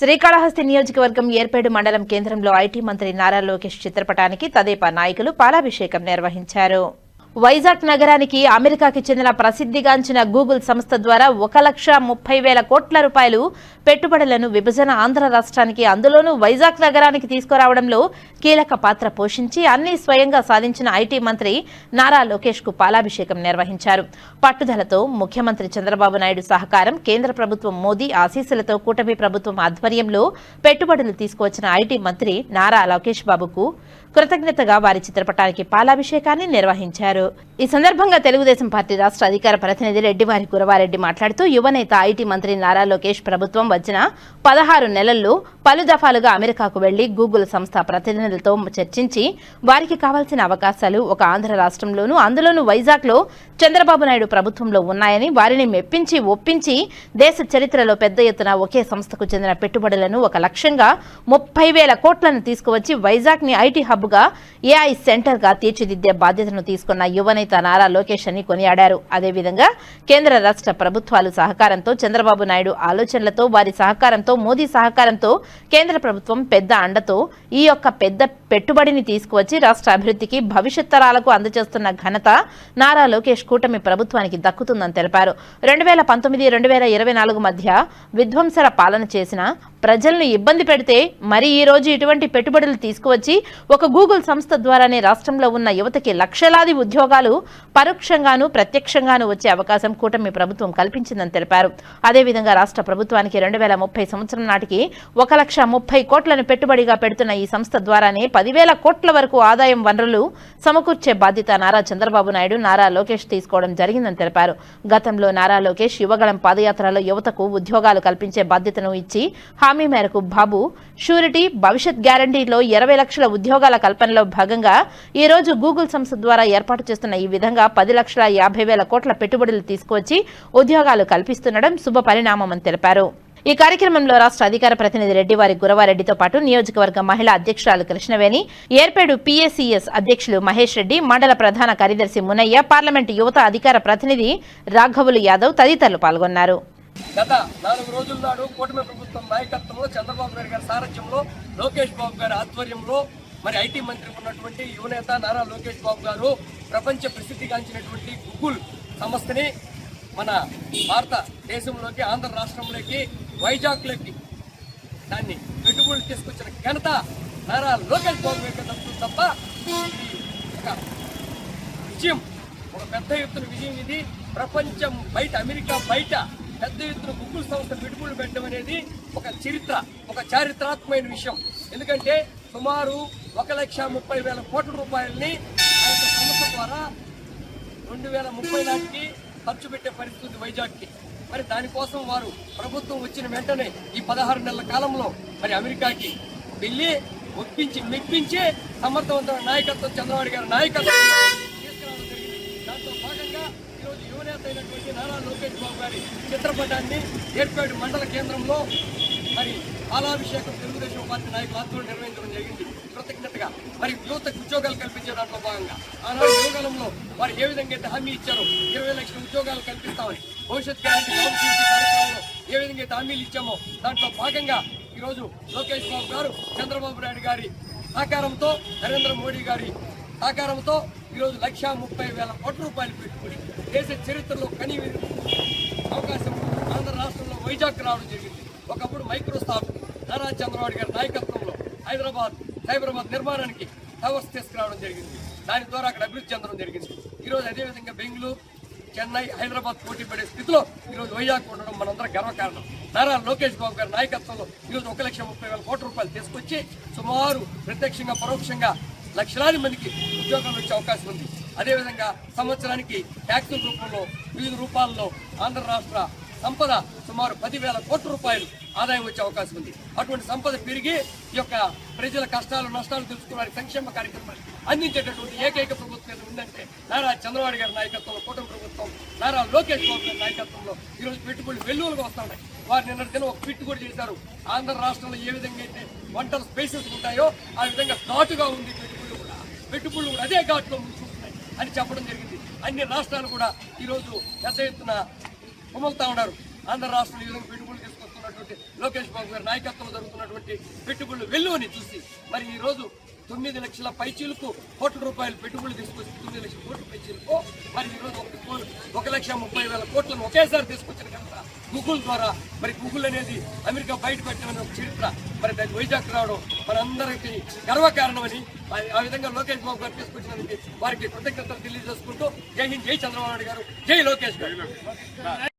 శ్రీకాళహస్తి నియోజకవర్గం ఏర్పేడు మండలం కేంద్రంలో ఐటీ మంత్రి నారా లోకేష్ చిత్రపటానికి తదేపా నాయకులు పాలాభిషేకం నిర్వహించారు. వైజాగ్ నగరానికి అమెరికాకి చెందిన ప్రసిద్ధిగాంచిన గూగుల్ సంస్థ ద్వారా ఒక లక్ష ముప్పై వేల కోట్ల రూపాయలు పెట్టుబడులను విభజన ఆంధ్ర రాష్ట్రానికి అందులోనూ వైజాగ్ నగరానికి తీసుకురావడంలో కీలక పాత్ర పోషించి అన్ని స్వయంగా సాధించిన ఐటీ మంత్రి నారా లోకేష్కు పాలాభిషేకం నిర్వహించారు. పట్టుదలతో ముఖ్యమంత్రి చంద్రబాబు నాయుడు సహకారం కేంద్ర ప్రభుత్వం మోదీ ఆశీస్సులతో కూటమి ప్రభుత్వం ఆధ్వర్యంలో పెట్టుబడులు తీసుకువచ్చిన ఐటీ మంత్రి నారా లోకేష్ బాబుకు కృతజ్ఞతగా వారి చిత్రపటానికి పాలాభిషేకాన్ని నిర్వహించారు. ఈ సందర్భంగా తెలుగుదేశం పార్టీ రాష్ట్ర అధికార ప్రతినిధి రెడ్డివారి కురవారెడ్డి మాట్లాడుతూ యువనేత ఐటీ మంత్రి నారా లోకేష్ ప్రభుత్వం వచ్చిన పదహారు నెలల్లో పలు దఫాలుగా అమెరికాకు వెళ్ళి గూగుల్ సంస్థ ప్రతినిధులతో చర్చించి వారికి కావాల్సిన అవకాశాలు ఒక ఆంధ్ర రాష్ట్రంలోనూ అందులోనూ వైజాగ్లో చంద్రబాబు నాయుడు ప్రభుత్వంలో ఉన్నాయని వారిని మెప్పించి ఒప్పించి దేశ చరిత్రలో పెద్ద ఎత్తున ఒకే సంస్థకు చెందిన పెట్టుబడులను ఒక లక్ష్యంగా ముప్పై వేల కోట్లను తీసుకువచ్చి వైజాగ్ని ఐటీ హబ్ గా ఏఐ సెంటర్గా తీర్చిదిద్దే బాధ్యతను తీసుకున్న యువనేత నారా లోకేష్ అని కొనియాడారు. అదేవిధంగా కేంద్ర రాష్ట్ర ప్రభుత్వాలు సహకారంతో చంద్రబాబు నాయుడు ఆలోచనలతో వారి సహకారంతో మోదీ సహకారంతో కేంద్ర ప్రభుత్వం పెద్ద అండతో ఈ యొక్క పెద్ద పెట్టుబడిని తీసుకువచ్చి రాష్ట్ర అభివృద్ధికి భవిష్యత్ తరాలకు అందజేస్తున్న ఘనత నారా లోకేష్ కూటమి ప్రభుత్వానికి దక్కుతుందని తెలిపారు. రెండు వేల పంతొమ్మిది రెండు వేల ఇరవై నాలుగు మధ్య విధ్వంసర పాలన చేసిన ప్రజలను ఇబ్బంది పెడితే మరి ఈ రోజు ఇటువంటి పెట్టుబడులు తీసుకువచ్చి ఒక గూగుల్ సంస్థ ద్వారానే రాష్ట్రంలో ఉన్న యువతకి లక్షలాది ఉద్యోగాలు పరోక్షంగాను ప్రత్యక్షంగాను వచ్చే అవకాశం కూటమి ప్రభుత్వం కల్పించిందని తెలిపారు. అదేవిధంగా రాష్ట్ర ప్రభుత్వానికి రెండు వేల ముప్పై సంవత్సరం నాటికి ఒక లక్ష ముప్పై కోట్లను పెట్టుబడిగా పెడుతున్న ఈ సంస్థ ద్వారానే పదివేల కోట్ల వరకు ఆదాయం వనరులు సమకూర్చే బాధ్యత నారా చంద్రబాబు నాయుడు నారా లోకేష్ తీసుకోవడం జరిగిందని తెలిపారు. గతంలో నారా లోకేష్ యువగళం పాదయాత్రలో యువతకు ఉద్యోగాలు కల్పించే బాధ్యతను ఇచ్చి హామీ మేరకు బాబు షూరిటీ భవిష్యత్ గ్యారంటీలో ఇరవై లక్షల ఉద్యోగాల కల్పనలో భాగంగా ఈ రోజు గూగుల్ సంస్థ ద్వారా ఏర్పాటు చేస్తున్న ఈ విధంగా పది లక్షల యాభై వేల కోట్ల పెట్టుబడులు తీసుకువచ్చి ఉద్యోగాలు కల్పిస్తుండడం శుభ పరిణామమని తెలిపారు. ఈ కార్యక్రమంలో రాష్ట్ర అధికార ప్రతినిధి రెడ్డివారి గురవారెడ్డితో పాటు నియోజకవర్గ మహిళా అధ్యక్షురాలు కృష్ణవేణి ఏర్పేడు పీఏసీఎస్ అధ్యక్షులు మహేష్ రెడ్డి మండల ప్రధాన కార్యదర్శి మునయ్య పార్లమెంటు యువత అధికార ప్రతినిధి రాఘవులు యాదవ్ తదితరులు పాల్గొన్నారు. గత నాలుగు రోజుల నాడు కూటమి ప్రభుత్వం నాయకత్వంలో చంద్రబాబు నాయుడు గారి సారథ్యంలో లోకేష్ బాబు గారి ఆధ్వర్యంలో మరి ఐటీ మంత్రి ఉన్నటువంటి యువనేత నారా లోకేష్ బాబు గారు ప్రపంచ ప్రసిద్ధిగాంచినటువంటి గూగుల్ సంస్థని మన భారతదేశంలోకి ఆంధ్ర రాష్ట్రంలోకి వైజాగ్లోకి దాన్ని పెట్టుబడులు తీసుకొచ్చిన ఘనత నారా లోకేష్ బాబు గారికి దక్కుతుంది తప్ప ఒక విజయం ఒక పెద్ద ఎత్తున విజయం ఇది. ప్రపంచం బయట అమెరికా బయట పెద్ద ఎత్తున గూగుల్ సంస్థ పెట్టుబడులు పెట్టడం అనేది ఒక చరిత్ర ఒక చారిత్రాత్మకమైన విషయం. ఎందుకంటే సుమారు ఒక లక్ష ముప్పై వేల కోట్ల రూపాయలని ఆ యొక్క సంస్థ ద్వారా రెండు వేల ముప్పై నాటికి ఖర్చు పెట్టే పరిస్థితి వైజాగ్కి. మరి దానికోసం వారు ప్రభుత్వం వచ్చిన వెంటనే ఈ పదహారు నెలల కాలంలో మరి అమెరికాకి వెళ్ళి ఒప్పించి మెప్పించి సమర్థవంతమైన నాయకత్వం చంద్రబాబు గారి నాయకత్వం తీసుకురావడం జరిగింది దాంతో భాగంగా ఈరోజు యువనేత నారా లోకేష్ బాబు గారి చిత్రపటాన్ని ఏర్పాటు మండల కేంద్రంలో మరి బాలాభిషేకం తెలుగుదేశం పార్టీ నాయకుల ఆధ్వర్యంలో నిర్వహించడం జరిగింది. కృతజ్ఞతగా మరి యువతకు ఉద్యోగాలు కల్పించే దాంట్లో భాగంగా ఆనాడు యువకాలంలో వారు ఏ విధంగా అయితే హామీ ఇచ్చారో ఇరవై లక్షల ఉద్యోగాలు కల్పిస్తామని భవిష్యత్ గ్యారంటీ కార్యక్రమంలో ఏ విధంగా అయితే హామీలు ఇచ్చామో దాంట్లో భాగంగా ఈరోజు లోకేష్ బాబు గారు చంద్రబాబు నాయుడు గారి సహకారంతో నరేంద్ర మోడీ గారి సహకారంతో ఈరోజు లక్ష ముప్పై వేల కోట్ల రూపాయలు పెట్టుకుని దేశ చరిత్రలో కని అవకాశం ఆంధ్ర రాష్ట్రంలో వైజాగ్ రావడం జరిగింది. ఒకప్పుడు మైక్రోసాఫ్ట్ నారా చంద్రబాబు గారి నాయకత్వంలో హైదరాబాద్ సైబరాబాద్ నిర్మాణానికి టవర్స్ తీసుకురావడం జరిగింది. దాని ద్వారా అక్కడ అభివృద్ధి చెందడం జరిగింది. ఈరోజు అదేవిధంగా బెంగళూరు చెన్నై హైదరాబాద్ పోటీ పడే స్థితిలో ఈరోజు వైజాగ్ ఉండడం మనందరం గర్వకారణం నారా లోకేష్ బాబు గారి నాయకత్వంలో ఈరోజు ఒక లక్ష ముప్పై వేల కోట్ల రూపాయలు తీసుకొచ్చి సుమారు ప్రత్యక్షంగా పరోక్షంగా లక్షలాది మందికి ఉద్యోగాలు వచ్చే అవకాశం ఉంది. అదేవిధంగా సంవత్సరానికి ట్యాక్సుల రూపంలో వివిధ రూపాల్లో ఆంధ్ర రాష్ట్ర సంపద సుమారు పదివేల కోట్ల రూపాయలు ఆదాయం వచ్చే అవకాశం ఉంది. అటువంటి సంపద పెరిగి ఈ యొక్క ప్రజల కష్టాలు నష్టాలు తెలుసుకోవడానికి సంక్షేమ కార్యక్రమాలు అందించేటటువంటి ఏకైక ప్రభుత్వం ఏదో ఉందంటే నారా చంద్రబాబు గారి నాయకత్వంలో కూటమి ప్రభుత్వం నారా లోకేష్ బాబు గారి నాయకత్వంలో ఈరోజు పెట్టుబడులు వెల్లువలుగా వస్తున్నాయి. వారు నిన్న దిన ఒక ఫిట్ కూడా చేశారు. ఆంధ్ర రాష్ట్రంలో ఏ విధంగా అయితే వంటల స్పేసెస్ ఉంటాయో ఆ విధంగా ఘాటుగా ఉంది పెట్టుబడులు కూడా అదే ఘాట్లో ముంచుకుంటున్నాయి అని చెప్పడం జరిగింది. అన్ని రాష్ట్రాలు కూడా ఈరోజు పెద్ద ఎత్తున కుమలుతా ఉన్నారు. ఆంధ్ర రాష్ట్రం ఈ విధంగా పెట్టుబడులు తీసుకొస్తున్నటువంటి లోకేష్ బాబు గారి నాయకత్వంలో జరుగుతున్నటువంటి పెట్టుబడులు వెల్లువని చూసి మరి ఈరోజు తొమ్మిది లక్షల పైచీలకు కోట్ల రూపాయలు పెట్టుబడులు తీసుకొచ్చి తొమ్మిది లక్షల కోట్ల పైచీలకు మరి ఈ రోజు ఒక ఒక లక్ష ముప్పై వేల కోట్లను ఒకేసారి తీసుకొచ్చిన గూగుల్ ద్వారా మరి గూగుల్ అనేది అమెరికా బయట పెట్టిన ఒక చరిత్ర. మరి దాన్ని వైజాగ్ రావడం మనందరికీ గర్వకారణమని ఆ- ఆ విధంగా లోకేష్ బాబు గారు తీసుకొచ్చినందుకు వారికి కృతజ్ఞతలు తెలియజేసుకుంటూ జై హింద్ జై చంద్రబాబు నాయుడు గారు. జై లోకేష్ గారు.